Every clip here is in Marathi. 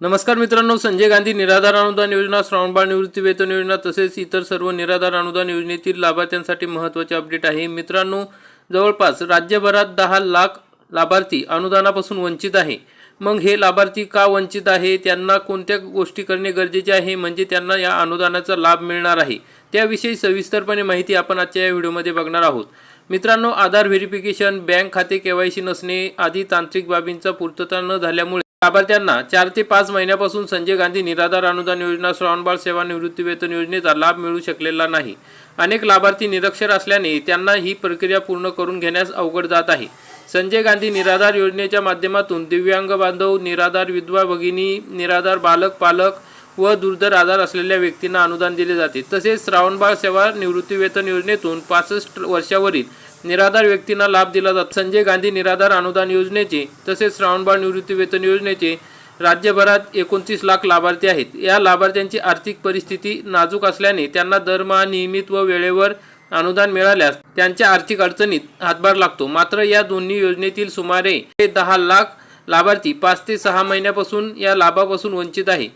नमस्कार मित्रांनो संजय गांधी निराधार अनुदान योजना श्रावणबाळ निवृत्ती वेतन योजना तसेच इतर सर्व निराधार अनुदान योजनेतील लाभार्थ्यांसाठी महत्त्वाचे अपडेट आहे. मित्रांनो जवळपास राज्यभरात दहा लाख लाभार्थी अनुदानापासून वंचित आहे. मग हे लाभार्थी का वंचित आहे? त्यांना कोणत्या गोष्टी करणे गरजेचे आहे? म्हणजे त्यांना या अनुदानाचा लाभ मिळणार आहे. त्याविषयी सविस्तरपणे माहिती आपण आजच्या या व्हिडिओमध्ये बघणार आहोत. मित्रांनो आधार व्हेरिफिकेशन बँक खाते केवायसी नसणे आदी तांत्रिक बाबींचा पूर्तता न झाल्यामुळे लाभार्थ्यांना चार ते पाच महिन्यापासून संजय गांधी निराधार अनुदान योजना श्रावणबाळ सेवा निवृत्तीवेतन योजनेचा लाभ मिळू शकलेला नाही. अनेक लाभार्थी निरक्षर असल्याने त्यांना ही प्रक्रिया पूर्ण करून घेण्यास अवघड जात आहे. संजय गांधी निराधार योजनेच्या माध्यमातून दिव्यांग बांधव निराधार विधवा भगिनी निराधार बालक पालक व दुर्धर आधार असलेल्या व्यक्तींना अनुदान दिले जाते. तसेच श्रावणबाळ सेवा निवृत्तीवेतन योजनेतून पासष्ट वर्षावरील निराधार व्यक्तींना लाभ दिला जात. संजय गांधी निराधार अनुदान योजनेचे तसेच श्रावणबाळ निवृत्ती वेतन योजनेचे राज्यभरात एकोणतीस लाख लाभार्थी आहेत. या लाभार्थ्यांची आर्थिक परिस्थिती नाजूक असल्याने त्यांना दरमहा नियमित व वेळेवर अनुदान मिळाल्यास त्यांच्या आर्थिक अडचणीत हातभार लागतो. मात्र या दोन्ही योजनेतील सुमारे ते दहा लाख लाभार्थी पाच ते सहा महिन्यापासून या लाभापासून वंचित आहे.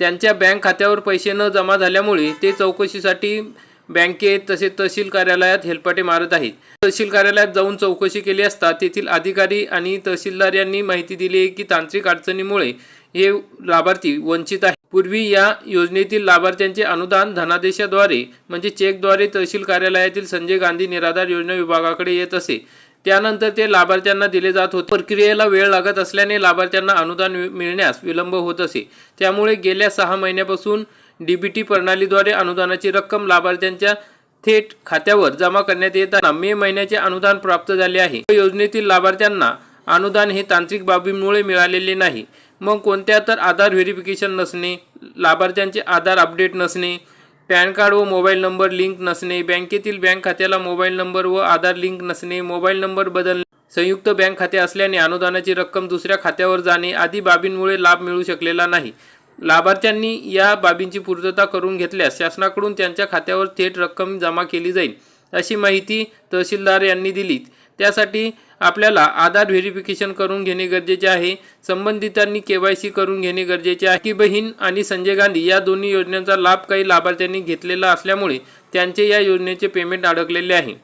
त्यांच्या बँक खात्यावर पैसे न जमा झाल्यामुळे ते चौकशीसाठी बँकेत तसेच तहसील कार्यालयात हेलपाटे मारत आहेत. तहसील कार्यालयात जाऊन चौकशी केली असता तेथील अधिकारी आणि तहसीलदार यांनी माहिती दिली आहे की तांत्रिक अडचणीमुळे हे लाभार्थी वंचित आहे पूर्वी या योजनेतील लाभार्थ्यांचे अनुदान धनादेशाद्वारे म्हणजे चेकद्वारे तहसील कार्यालयातील संजय गांधी निराधार योजना विभागाकडे येत असे. त्यानंतर ते लाभार्थ्यांना दिले जात होते. प्रक्रियेला वेळ लागत असल्याने लाभार्थ्यांना अनुदान मिळण्यास विलंब होत असे. त्यामुळे गेल्या सहा महिन्यापासून डीबीटी प्रणालीद्वारे अनुदानाची रक्कम लाभार्थ्यांच्या थेट खात्यावर जमा करण्यात येताना मे महिन्याचे अनुदान प्राप्त झाले आहे. या योजनेतील लाभार्थ्यांना अनुदान हे तांत्रिक बाबींमुळे मिळालेले नाही. मग कोणत्या तर आधार व्हेरिफिकेशन नसणे लाभार्थ्यांचे आधार अपडेट नसणे पॅन कार्ड व मोबाईल नंबर लिंक नसणे बँकेतील बँक खात्याला मोबाईल नंबर व आधार लिंक नसणे मोबाईल नंबर बदलणे संयुक्त बँक खाते असल्याने अनुदानाची रक्कम दुसऱ्या खात्यावर जाणे आदी बाबींमुळे लाभ मिळू शकलेला नाही. लाभार्थ्यांनी या बाबींची पूर्तता करून घेतल्यास शासनाकडून त्यांच्या खात्यावर थेट रक्कम जमा केली जाईल अशी माहिती तहसीलदार यांनी दिली त्यासाठी आपल्याला आधार व्हेरिफिकेशन करून घेणे गरजेचे आहे. संबंधितांनी के वाय सी करून घेणे गरजेचे आहे. की बहीण आणि संजय गांधी या दोन्ही योजनांचा लाभ काही लाभार्थ्यांनी घेतलेला असल्यामुळे त्यांचे या योजनेचे पेमेंट अडकलेले आहे.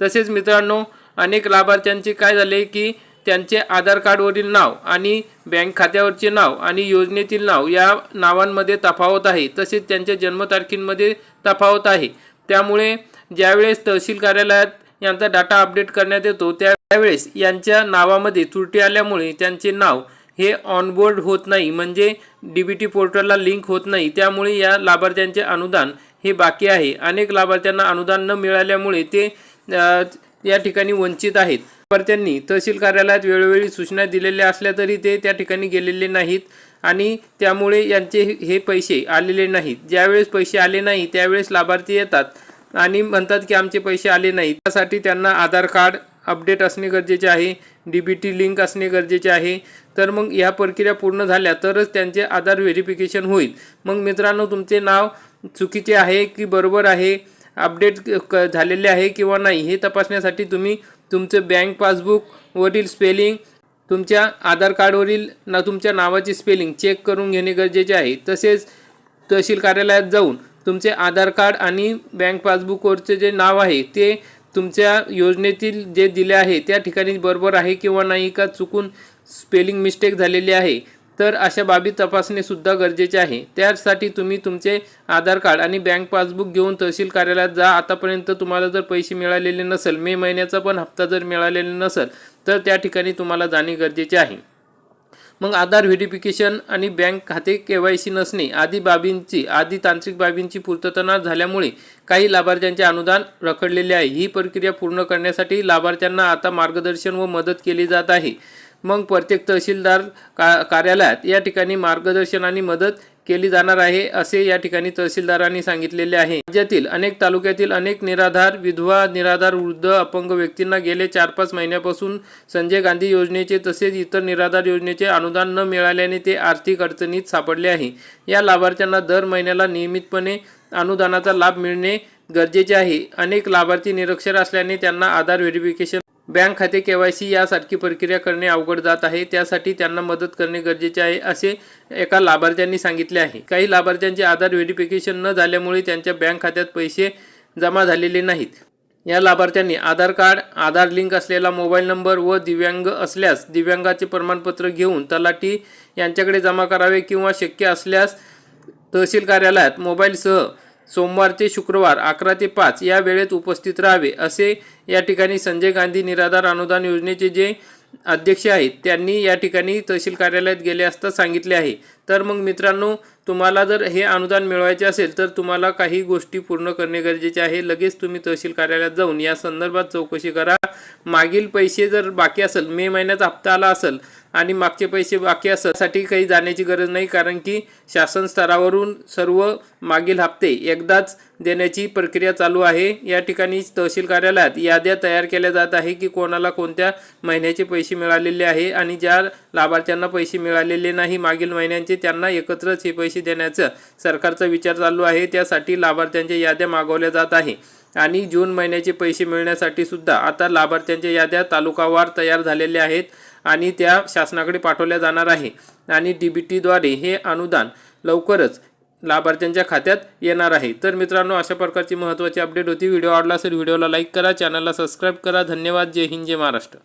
तसेच मित्रांनो अनेक लाभार्थ्यांचे काय झाले की त्यांचे आधार कार्डवरील नाव आणि बँक खात्यावरचे नाव आणि योजनेतील नाव या नावांमध्ये तफावत आहे. तसेच त्यांच्या जन्मतारखींमध्ये तफावत आहे. त्यामुळे ज्यावेळेस तहसील कार्यालयात यांचा डाटा अपडेट करण्यात येतो त्यावेळेस यांच्या नावामध्ये त्रुटी आल्यामुळे त्यांचे नाव हे ऑनबोर्ड होत नाही. म्हणजे डी बी टी पोर्टलला लिंक होत नाही. त्यामुळे या लाभार्थ्यांचे अनुदान हे बाकी आहे. अनेक लाभार्थ्यांना अनुदान न मिळाल्यामुळे ते या ठिकाणी वंचित आहेत. त्यांनी तहसील कार्यालयात वेळोवेळी सूचना दिलेल्या असल्या तरी ते त्या ठिकाणी गेलेले नाहीत आणि त्यामुळे यांचे हे- हे पैसे आलेले नाहीत. ज्यावेळेस पैसे आले नाही त्यावेळेस लाभार्थी येतात आणि म्हणतात की आमचे पैसे आले नाही त्यासाठी त्यांना आधार कार्ड अपडेट असणे गरजेचे आहे डी बी टी लिंक असणे गरजेचे आहे. तर मग ह्या प्रक्रिया पूर्ण झाल्या तरच त्यांचे आधार व्हेरिफिकेशन होईल. मग मित्रांनो तुमचे नाव चुकीचे आहे की बरोबर आहे? अपडेट क झालेले आहे किंवा नाही हे तपासण्यासाठी तुम्ही तुमचं बँक पासबुकवरील स्पेलिंग तुमच्या आधार कार्डवरील ना तुमच्या नावाची स्पेलिंग चेक करून घेणे गरजेचे आहे. तसेच तहसील कार्यालयात जाऊन तुमचे आधार कार्ड आणि बँक पासबुकवरचे जे नाव आहे ते तुमच्या योजनेतील जे दिले आहे त्या ठिकाणी बरोबर आहे किंवा नाही का चुकून स्पेलिंग मिस्टेक झालेली आहे. तर अशा बाबी तपासणे सुद्धा गरजेचे आहे. त्यासाठी तुम्ही तुमचे आधार कार्ड आणि बँक पासबुक घेऊन तहसील कार्यालयात जा. आतापर्यंत तुम्हाला जर पैसे मिळालेले नसेल मे महिन्याचा पण हप्ता जर मिळालेला नसेल तर त्या ठिकाणी तुम्हाला जाणे गरजेचे आहे. मग आधार व्हेरिफिकेशन आणि बँक खाते के वाय सी नसणे आदी बाबींची आदी तांत्रिक बाबींची पूर्तता न झाल्यामुळे काही लाभार्थ्यांचे अनुदान रखडलेले आहे. ही प्रक्रिया पूर्ण करण्यासाठी लाभार्थ्यांना आता मार्गदर्शन व मदत केली जात आहे. मग प्रत्येक तहसीलदार का कार्यालयात या ठिकाणी मार्गदर्शन आणि मदत केली जाणार आहे असे या ठिकाणी तहसीलदारांनी सांगितलेले आहे. राज्यातील अनेक तालुक्यातील अनेक निराधार विधवा निराधार वृद्ध अपंग व्यक्तींना गेले चार पाच महिन्यापासून संजय गांधी योजनेचे तसेच इतर निराधार योजनेचे अनुदान न मिळाल्याने ते आर्थिक अडचणीत सापडले आहे. या लाभार्थ्यांना दर महिन्याला नियमितपणे अनुदानाचा लाभ मिळणे गरजेचे आहे. अनेक लाभार्थी निरक्षर असल्याने त्यांना आधार व्हेरिफिकेशन बँक खाते केवायसी यासारखी प्रक्रिया करणे अवघड जात आहे. त्यासाठी त्यांना मदत करणे गरजेचे आहे असे एका लाभार्थ्यांनी सांगितले आहे. काही लाभार्थ्यांचे आधार व्हेरिफिकेशन न झाल्यामुळे त्यांच्या बँक खात्यात पैसे जमा झालेले नाहीत. या लाभार्थ्यांनी आधार कार्ड आधार लिंक असलेला मोबाईल नंबर व दिव्यांग असल्यास दिव्यांगाचे प्रमाणपत्र घेऊन तलाठी यांच्याकडे जमा करावे किंवा शक्य असल्यास तहसील कार्यालयात मोबाईलसह सोमवार ते शुक्रवार अकरा ते पाच या वेळेत उपस्थित राहावे असे या ठिकाणी संजय गांधी निराधार अनुदान योजनेचे जे अध्यक्ष आहेत त्यांनी या ठिकाणी तहसील कार्यालयात गेले असता सांगितले आहे. तर मग मित्रांनो तुम्हाला जर हे अनुदान मिळवायचे असेल तर तुम्हाला काही गोष्टी पूर्ण करणे गरजेचे आहे. लगेच तुम्ही तहसील कार्यालयात जाऊन या संदर्भात चौकशी करा. मागील पैसे जर बाकी असेल मे महिन्यात हप्ता आला असेल आणि मागचे पैसे बाकी असण्यासाठी साठी काही जाण्याची गरज नाही कारण की शासन स्तरावरून सर्व मागील हप्ते एकदाच देण्याची प्रक्रिया चालू आहे. या ठिकाणी तहसील कार्यालयात याद्या तयार केल्या जात आहे की कोणाला कोणत्या महिन्याचे पैसे मिळालेले आहे आणि ज्या लाभार्थ्यांना पैसे मिळालेले नाही मागील महिन्यांचे त्यांना एकत्रच हे पैसे देण्याचं सरकारचा विचार चालू आहे. त्यासाठी लाभार्थ्यांच्या याद्या मागवल्या जात आहे. आणि जून महिन्याचे पैसे मिळण्यासाठी सुद्धा आता लाभार्थ्यांच्या याद्या तालुकावार तयार झालेल्या आहेत आणि त्या शासनाकडे पाठवल्या जाणार आहे. आणि डी बी टीद्वारे हे अनुदान लवकरच लाभार्थ्यांच्या खात्यात येणार आहे. तर मित्रांनो अशा प्रकारची महत्त्वाची अपडेट होती. व्हिडिओ आवडला असेल व्हिडिओला लाईक करा चॅनलला सबस्क्राईब करा. धन्यवाद. जय हिंद जय महाराष्ट्र.